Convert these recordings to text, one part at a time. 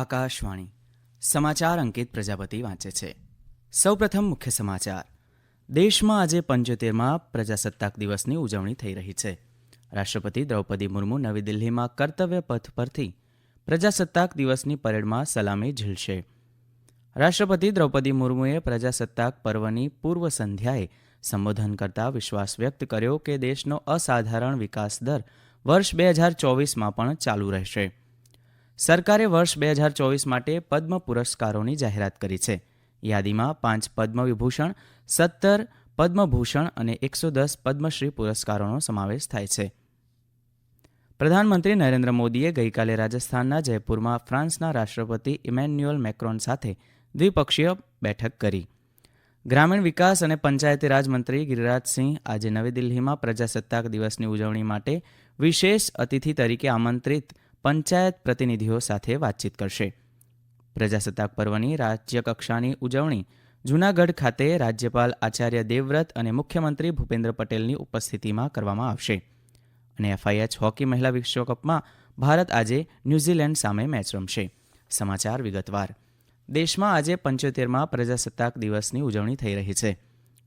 આકાશવાણી. સમાચાર અંકિત પ્રજાપતિ વાંચે છે. સૌપ્રથમ મુખ્ય સમાચાર. દેશમાં આજે પંચોતેરમાં પ્રજાસત્તાક દિવસની ઉજવણી થઈ રહી છે. રાષ્ટ્રપતિ દ્રૌપદી મુર્મુ નવી દિલ્હીમાં કર્તવ્ય પથ પરથી પ્રજાસત્તાક દિવસની પરેડમાં સલામી ઝીલશે. રાષ્ટ્રપતિ દ્રૌપદી મુર્મુએ પ્રજાસત્તાક પર્વની પૂર્વ સંધ્યાએ સંબોધન કરતા વિશ્વાસ વ્યક્ત કર્યો કે દેશનો અસાધારણ વિકાસ દર વર્ષ બે હજાર ચોવીસમાં પણ ચાલુ રહેશે. સરકારે વર્ષ બે હજાર ચોવીસ માટે પદ્મ પુરસ્કારોની જાહેરાત કરી છે. યાદીમાં પાંચ પદ્મ વિભૂષણ સત્તર પદ્મભૂષણ અને એકસો દસ પદ્મશ્રી પુરસ્કારોનો સમાવેશ થાય છે. પ્રધાનમંત્રી નરેન્દ્ર મોદીએ ગઈકાલે રાજસ્થાનના જયપુરમાં ફ્રાન્સના રાષ્ટ્રપતિ ઇમેન્યુઅલ મેક્રોન સાથે દ્વિપક્ષીય બેઠક કરી. ગ્રામીણ વિકાસ અને પંચાયતી રાજ મંત્રી ગિરિરાજસિંહ આજે નવી દિલ્હીમાં પ્રજાસત્તાક દિવસની ઉજવણી માટે વિશેષ અતિથિ તરીકે આમંત્રિત પંચાયત પ્રતિનિધિઓ સાથે વાતચીત કરશે. પ્રજાસત્તાક પર્વની રાજ્યકક્ષાની ઉજવણી જૂનાગઢ ખાતે રાજ્યપાલ આચાર્ય દેવવ્રત અને મુખ્યમંત્રી ભૂપેન્દ્ર પટેલની ઉપસ્થિતિમાં કરવામાં આવશે. અને એફઆઈએચ હોકી મહિલા વિશ્વકપમાં ભારત આજે ન્યૂઝીલેન્ડ સામે મેચ રમશે. સમાચાર વિગતવાર. દેશમાં આજે પંચોતેરમાં પ્રજાસત્તાક દિવસની ઉજવણી થઈ રહી છે.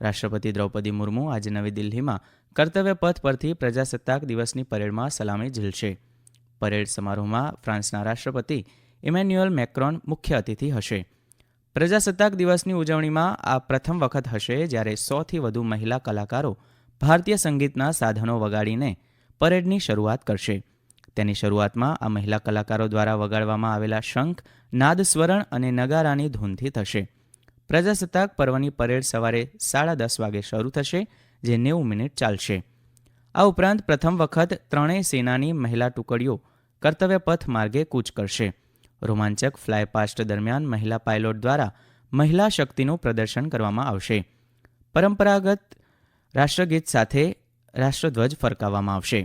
રાષ્ટ્રપતિ દ્રૌપદી મુર્મુ આજે નવી દિલ્હીમાં કર્તવ્ય પથ પરથી પ્રજાસત્તાક દિવસની પરેડમાં સલામી ઝીલશે. પરેડ સમારોહમાં ફ્રાન્સના રાષ્ટ્રપતિ ઇમેન્યુઅલ મેક્રોન મુખ્ય અતિથિ હશે. પ્રજાસત્તાક દિવસની ઉજવણીમાં આ પ્રથમ વખત હશે જ્યારે સોથી વધુ મહિલા કલાકારો ભારતીય સંગીતના સાધનો વગાડીને પરેડની શરૂઆત કરશે. તેની શરૂઆતમાં આ મહિલા કલાકારો દ્વારા વગાડવામાં આવેલા શંખ નાદસ્વરણ અને નગારાની ધૂનથી થશે. પ્રજાસત્તાક પર્વની પરેડ સવારે સાડા દસ વાગે શરૂ થશે, જે નેવું મિનિટ ચાલશે. આ ઉપરાંત પ્રથમ વખત ત્રણેય સેનાની મહિલા ટુકડીઓ કર્તવ્ય પથ માર્ગે કૂચ કરશે. રોમાંચક ફ્લાય પાસ્ટ દરમિયાન મહિલા પાયલોટ દ્વારા મહિલા શક્તિનું પ્રદર્શન કરવામાં આવશે. પરંપરાગત રાષ્ટ્રગીત સાથે રાષ્ટ્રધ્વજ ફરકાવવામાં આવશે.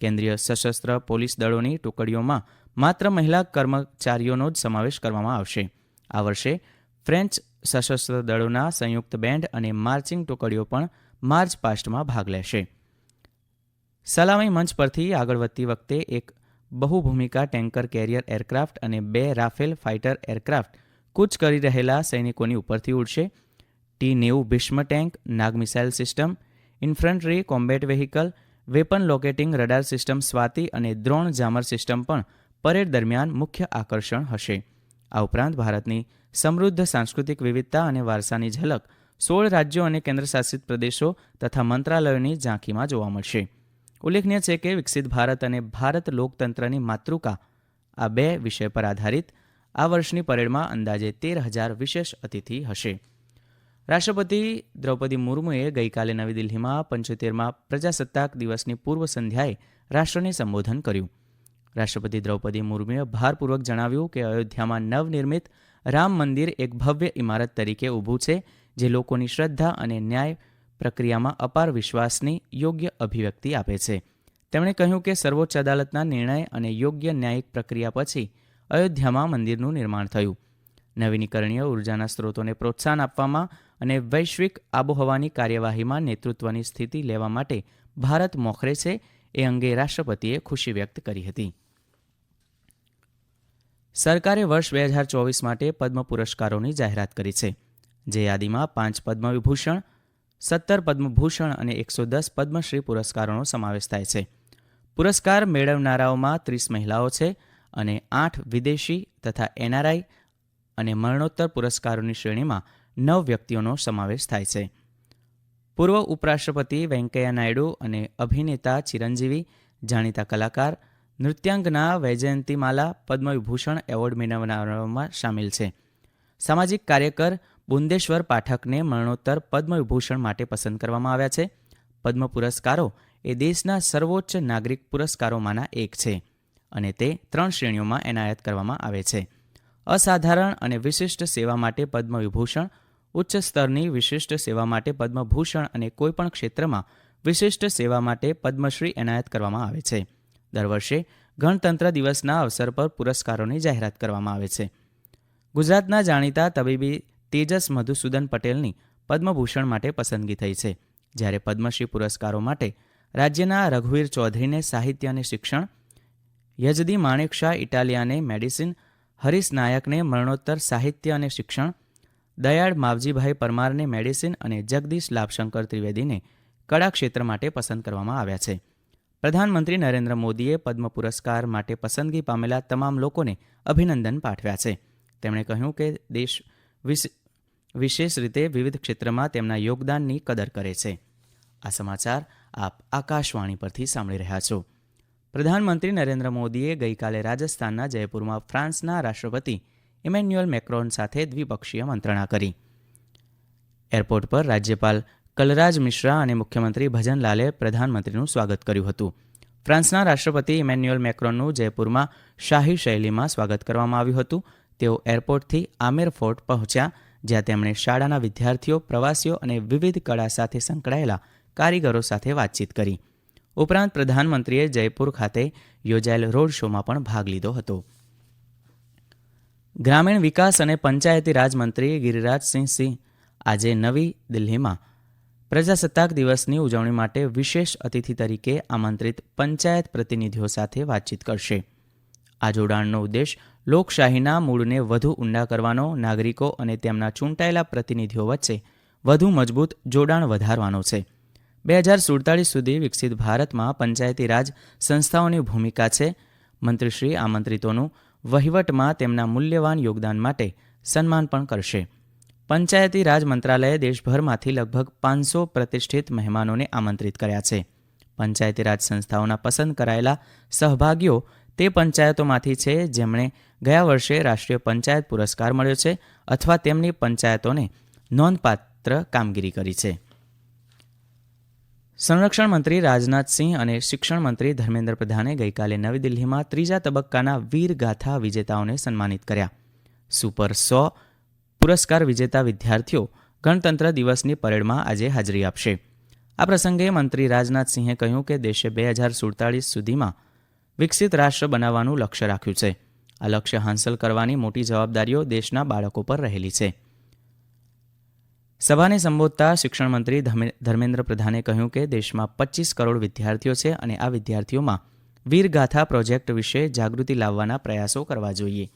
કેન્દ્રીય સશસ્ત્ર પોલીસ દળોની ટુકડીઓમાં માત્ર મહિલા કર્મચારીઓનો જ સમાવેશ કરવામાં આવશે. આ વર્ષે ફ્રેન્ચ સશસ્ત્ર દળોના સંયુક્ત બેન્ડ અને માર્ચિંગ ટુકડીઓ પણ માર્ચ પાસ્ટમાં ભાગ લેશે. સલામી મંચ પરથી આગળ વધતી વખતે એક બહુભૂમિકા ટેન્કર કેરિયર એરક્રાફ્ટ અને બે રાફેલ ફાઇટર એરક્રાફ્ટ કૂચ કરી રહેલા સૈનિકોની ઉપરથી ઉડશે. ટી નેવું Bhishma tank, Nag missile system, infantry combat vehicle, weapon locating radar system Swathi અને દ્રોણ જામર સિસ્ટમ પણ પરેડ દરમિયાન મુખ્ય આકર્ષણ હશે. આ ઉપરાંત ભારતની સમૃદ્ધ સાંસ્કૃતિક વિવિધતા અને વારસાની ઝલક સોળ રાજ્યો અને કેન્દ્રશાસિત પ્રદેશો તથા મંત્રાલયોની ઝાંખીમાં જોવા મળશે. ઉલ્લેખનીય છે કે વિકસિત ભારત અને ભારત લોકતંત્રની માતૃકા આ બે વિષય પર આધારિત આ વર્ષની પરેડમાં અંદાજે તેર હજાર વિશેષ અતિથિ હશે. રાષ્ટ્રપતિ દ્રૌપદી મુર્મુએ ગઈકાલે નવી દિલ્હીમાં પંચોતેરમાં પ્રજાસત્તાક દિવસની પૂર્વ સંધ્યાએ રાષ્ટ્રને સંબોધન કર્યું. રાષ્ટ્રપતિ દ્રૌપદી મુર્મુએ ભારપૂર્વક જણાવ્યું કે અયોધ્યામાં નવનિર્મિત રામ મંદિર એક ભવ્ય ઇમારત તરીકે ઊભું છે, જે લોકોની શ્રદ્ધા અને ન્યાય પ્રક્રિયામાં અપાર વિશ્વાસની યોગ્ય અભિવ્યક્તિ આપે છે. તેમણે કહ્યું કે સર્વોચ્ચ અદાલતના નિર્ણય અને યોગ્ય ન્યાયિક પ્રક્રિયા પછી અયોધ્યામાં મંદિરનું નિર્માણ થયું. નવીનીકરણીય ઉર્જાના સ્ત્રોતોને પ્રોત્સાહન આપવામાં અને વૈશ્વિક આબોહવાની કાર્યવાહીમાં નેતૃત્વની સ્થિતિ લેવા માટે ભારત મોખરે છે એ અંગે રાષ્ટ્રપતિએ ખુશી વ્યક્ત કરી હતી. સરકારે વર્ષ બે હજાર ચોવીસ માટે પદ્મ પુરસ્કારોની જાહેરાત કરી છે. જે યાદીમાં પાંચ પદ્મ વિભૂષણ સત્તર પદ્મભૂષણ અને એકસો દસ પદ્મશ્રી પુરસ્કારોનો સમાવેશ થાય છે. પુરસ્કાર મેળવનારાઓમાં ત્રીસ મહિલાઓ છે અને આઠ વિદેશી તથા એનઆરઆઈ અને મરણોત્તર પુરસ્કારોની શ્રેણીમાં નવ વ્યક્તિઓનો સમાવેશ થાય છે. પૂર્વ ઉપરાષ્ટ્રપતિ વેંકૈયા નાયડુ અને અભિનેતા ચિરંજીવી, જાણીતા કલાકાર, નૃત્યાંગના વૈજયંતીમાલા, પદ્મવિભૂષણ એવોર્ડ મેળવનારાઓમાં સામેલ છે. સામાજિક કાર્યકર બુંદેશ્વર પાઠકને મરણોત્તર પદ્મવિભૂષણ માટે પસંદ કરવામાં આવ્યા છે. પદ્મ પુરસ્કારો એ દેશના સર્વોચ્ચ નાગરિક પુરસ્કારોમાંના એક છે અને તે ત્રણ શ્રેણીઓમાં એનાયત કરવામાં આવે છે. અસાધારણ અને વિશિષ્ટ સેવા માટે પદ્મવિભૂષણ, ઉચ્ચ સ્તરની વિશિષ્ટ સેવા માટે પદ્મભૂષણ અને કોઈપણ ક્ષેત્રમાં વિશિષ્ટ સેવા માટે પદ્મશ્રી એનાયત કરવામાં આવે છે. દર વર્ષે ગણતંત્ર દિવસના અવસર પર પુરસ્કારોની જાહેરાત કરવામાં આવે છે. ગુજરાતના જાણીતા તબીબી તેજસ મધુસૂદન પટેલની પદ્મભૂષણ માટે પસંદગી થઈ છે, જ્યારે પદ્મશ્રી પુરસ્કારો માટે રાજ્યના રઘુવીર ચૌધરીને સાહિત્ય અને શિક્ષણ, યજદી માણેક શાહ ઇટાલિયાને મેડિસિન, હરીશ નાયકને મરણોત્તર સાહિત્ય અને શિક્ષણ, દયાળ માવજીભાઈ પરમારને મેડિસિન અને જગદીશ લાભશંકર ત્રિવેદીને કળા ક્ષેત્ર માટે પસંદ કરવામાં આવ્યા છે. પ્રધાનમંત્રી નરેન્દ્ર મોદીએ પદ્મ પુરસ્કાર માટે પસંદગી પામેલા તમામ લોકોને અભિનંદન પાઠવ્યા છે. તેમણે કહ્યું કે દેશ વિશેષ રીતે વિવિધ ક્ષેત્રમાં તેમના યોગદાનની કદર કરે છે. આ સમાચાર આપ આકાશવાણી પરથી સાંભળી રહ્યા છો. પ્રધાનમંત્રી નરેન્દ્ર મોદીએ ગઈકાલે રાજસ્થાનના જયપુરમાં ફ્રાન્સના રાષ્ટ્રપતિ ઇમેન્યુઅલ મેક્રોન સાથે દ્વિપક્ષીય મંત્રણા કરી. એરપોર્ટ પર રાજ્યપાલ કલરાજ મિશ્રા અને મુખ્યમંત્રી ભજનલાલે પ્રધાનમંત્રીનું સ્વાગત કર્યું હતું. ફ્રાન્સના રાષ્ટ્રપતિ ઇમેન્યુઅલ મેક્રોનનું જયપુરમાં શાહી શૈલીમાં સ્વાગત કરવામાં આવ્યું હતું. તેઓ એરપોર્ટથી આમેર ફોર્ટ પહોંચ્યા, જ્યાં તેમણે શાળાના વિદ્યાર્થીઓ, પ્રવાસીઓ અને વિવિધ કળા સાથે સંકળાયેલા કારીગરો સાથે વાતચીત કરી. ઉપરાંત પ્રધાનમંત્રીએ જયપુર ખાતે યોજાયેલ રોડ શોમાં પણ ભાગ લીધો હતો. ગ્રામીણ વિકાસ અને પંચાયતી રાજમંત્રી ગિરિરાજસિંહ સિંહ આજે નવી દિલ્હીમાં પ્રજાસત્તાક દિવસની ઉજવણી માટે વિશેષ અતિથિ તરીકે આમંત્રિત પંચાયત પ્રતિનિધિઓ સાથે વાતચીત કરશે. આ જોડાણનો ઉદ્દેશ લોકશાહીના મૂળને વધુ ઊંડા કરવાનો નાગરિકો અને તેમના ચૂંટાયેલા પ્રતિનિધિઓ વચ્ચે વધુ મજબૂત જોડાણ વધારવાનો છે. બે હજાર સુડતાલીસ સુધી વિકસિત ભારતમાં પંચાયતી રાજ સંસ્થાઓની ભૂમિકા છે. મંત્રીશ્રી આમંત્રિતોનું વહીવટમાં તેમના મૂલ્યવાન યોગદાન માટે સન્માન પણ કરશે. પંચાયતી રાજ મંત્રાલયે દેશભરમાંથી લગભગ પાંચસો પ્રતિષ્ઠિત મહેમાનોને આમંત્રિત કર્યા છે. પંચાયતી રાજ સંસ્થાઓના પસંદ કરાયેલા સહભાગીઓ તે પંચાયતોમાંથી છે જેમણે ગયા વર્ષે રાષ્ટ્રીય પંચાયત પુરસ્કાર મળ્યો છે અથવા તેમની પંચાયતોને નોંધપાત્ર કામગીરી કરી છે. સંરક્ષણ મંત્રી રાજનાથસિંહ અને શિક્ષણ મંત્રી ધર્મેન્દ્ર પ્રધાને ગઈકાલે નવી દિલ્હીમાં ત્રીજા તબક્કાના વીર ગાથા વિજેતાઓને સન્માનિત કર્યા. સુપર સો પુરસ્કાર વિજેતા વિદ્યાર્થીઓ ગણતંત્ર દિવસની પરેડમાં આજે હાજરી આપશે. આ પ્રસંગે મંત્રી રાજનાથસિંહે કહ્યું કે દેશે બે હજાર સુડતાલીસ સુધીમાં વિકસિત રાષ્ટ્ર બનાવવાનું લક્ષ્ય રાખ્યું છે. આ લક્ષ્ય હાંસલ કરવાની મોટી જવાબદારીઓ દેશના બાળકો પર રહેલી છે. સભાને સંબોધતા શિક્ષણ ધર્મેન્દ્ર પ્રધાને કહ્યું કે દેશમાં પચીસ કરોડ વિદ્યાર્થીઓ છે અને આ વિદ્યાર્થીઓમાં વીરગાથા પ્રોજેક્ટ વિશે જાગૃતિ લાવવાના પ્રયાસો કરવા જોઈએ.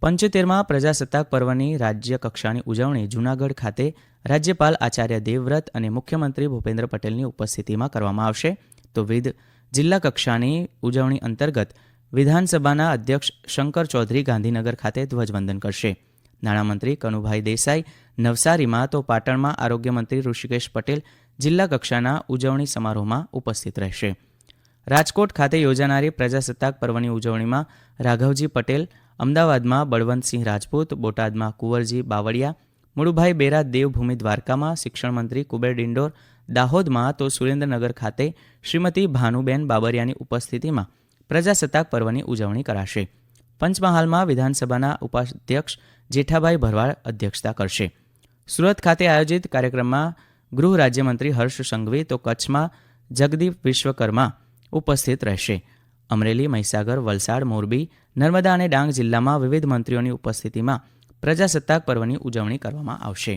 પંચોતેરમાં પ્રજાસત્તાક પર્વની રાજ્ય કક્ષાની ઉજવણી જૂનાગઢ ખાતે રાજ્યપાલ આચાર્ય દેવવ્રત અને મુખ્યમંત્રી ભૂપેન્દ્ર પટેલની ઉપસ્થિતિમાં કરવામાં આવશે. તો વિવિધ જિલ્લા કક્ષાની ઉજવણી અંતર્ગત વિધાનસભાના અધ્યક્ષ શંકર ચૌધરી ગાંધીનગર ખાતે ધ્વજવંદન કરશે. નાણામંત્રી કનુભાઈ દેસાઈ નવસારીમાં તો પાટણમાં આરોગ્યમંત્રી ઋષિકેશ પટેલ જિલ્લા કક્ષાના ઉજવણી સમારોહમાં ઉપસ્થિત રહેશે. રાજકોટ ખાતે યોજાનારી પ્રજાસત્તાક પર્વની ઉજવણીમાં રાઘવજી પટેલ, અમદાવાદમાં બળવંતસિંહ રાજપૂત, બોટાદમાં કુંવરજી બાવળિયા મુળુભાઈ બેરા દેવભૂમિ દ્વારકામાં શિક્ષણ મંત્રી કુબેર ડિંડોર, દાહોદમાં તો સુરેન્દ્રનગર ખાતે શ્રીમતી ભાનુબેન બાબરિયાની ઉપસ્થિતિમાં પ્રજાસત્તાક પર્વની ઉજવણી કરાશે. પંચમહાલમાં વિધાનસભાના ઉપાધ્યક્ષ જેઠાભાઈ ભરવાડ અધ્યક્ષતા કરશે. સુરત ખાતે આયોજિત કાર્યક્રમમાં ગૃહ રાજ્યમંત્રી હર્ષ સંઘવી તો કચ્છમાં જગદીપ વિશ્વકર્મા ઉપસ્થિત રહેશે. અમરેલી, મહીસાગર, વલસાડ, મોરબી, નર્મદા અને ડાંગ જિલ્લામાં વિવિધ મંત્રીઓની ઉપસ્થિતિમાં પ્રજાસત્તાક પર્વની ઉજવણી કરવામાં આવશે.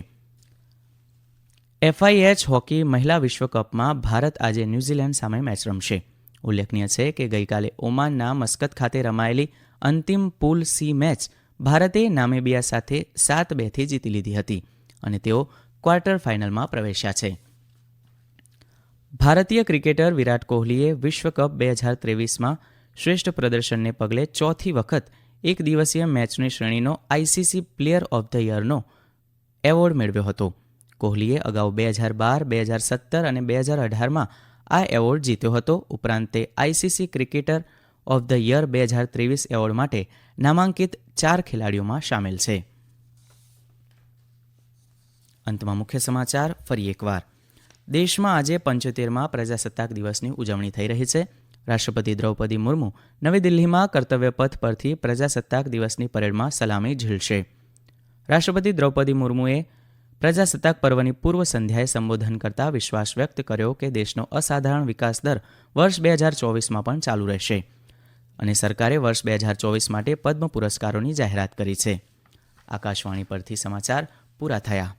એફઆઈએચ હોકી મહિલા વિશ્વકપમાં ભારત આજે ન્યૂઝીલેન્ડ સામે મેચ રમશે. ઉલ્લેખનીય છે કે ગઈકાલે ઓમાનના મસ્કત ખાતે રમાયેલી અંતિમ પુલ સી મેચ ભારતે નામેબિયા સાથે સાત બેથી જીતી લીધી હતી અને તેઓ ક્વાર્ટર ફાઇનલમાં પ્રવેશ્યા છે. ભારતીય ક્રિકેટર વિરાટ કોહલીએ વિશ્વકપ બે હજાર ત્રેવીસમાં શ્રેષ્ઠ પ્રદર્શનને પગલે ચોથી વખત એક દિવસીય મેચની શ્રેણીનો આઈસીસી પ્લેયર ઓફ ધ યરનો એવોર્ડ મેળવ્યો હતો. કોહલીએ અગાઉ બે હજાર બાર, બે હજાર સત્તર અને બે હજાર અઢારમાં આ એવોર્ડ જીત્યો હતો. ઉપરાંત તે ICC cricketer of the year બે હજાર ત્રેવીસ એવોર્ડ માટે નામાંકિત ચાર ખેલાડીઓમાં સામેલ છે. અંતમાં મુખ્ય સમાચાર ફરી એકવાર. દેશમાં આજે પંચોતેરમાં પ્રજાસત્તાક દિવસની ઉજવણી થઈ રહી છે. રાષ્ટ્રપતિ દ્રૌપદી મુર્મુ નવી દિલ્હીમાં કર્તવ્ય પથ પરથી પ્રજાસત્તાક દિવસની પરેડમાં સલામી ઝીલશે. રાષ્ટ્રપતિ દ્રૌપદી મુર્મુએ પ્રજાસત્તાક પર્વની પૂર્વ સંધ્યાએ સંબોધન કરતા વિશ્વાસ વ્યક્ત કર્યો કે દેશનો અસાધારણ વિકાસ દર વર્ષ બે હજાર ચોવીસમાં પણ ચાલુ રહેશે અને સરકારે વર્ષ બે હજાર ચોવીસ માટે પદ્મ પુરસ્કારોની જાહેરાત કરી છે. આકાશવાણી પરથી સમાચાર પૂરા થયા.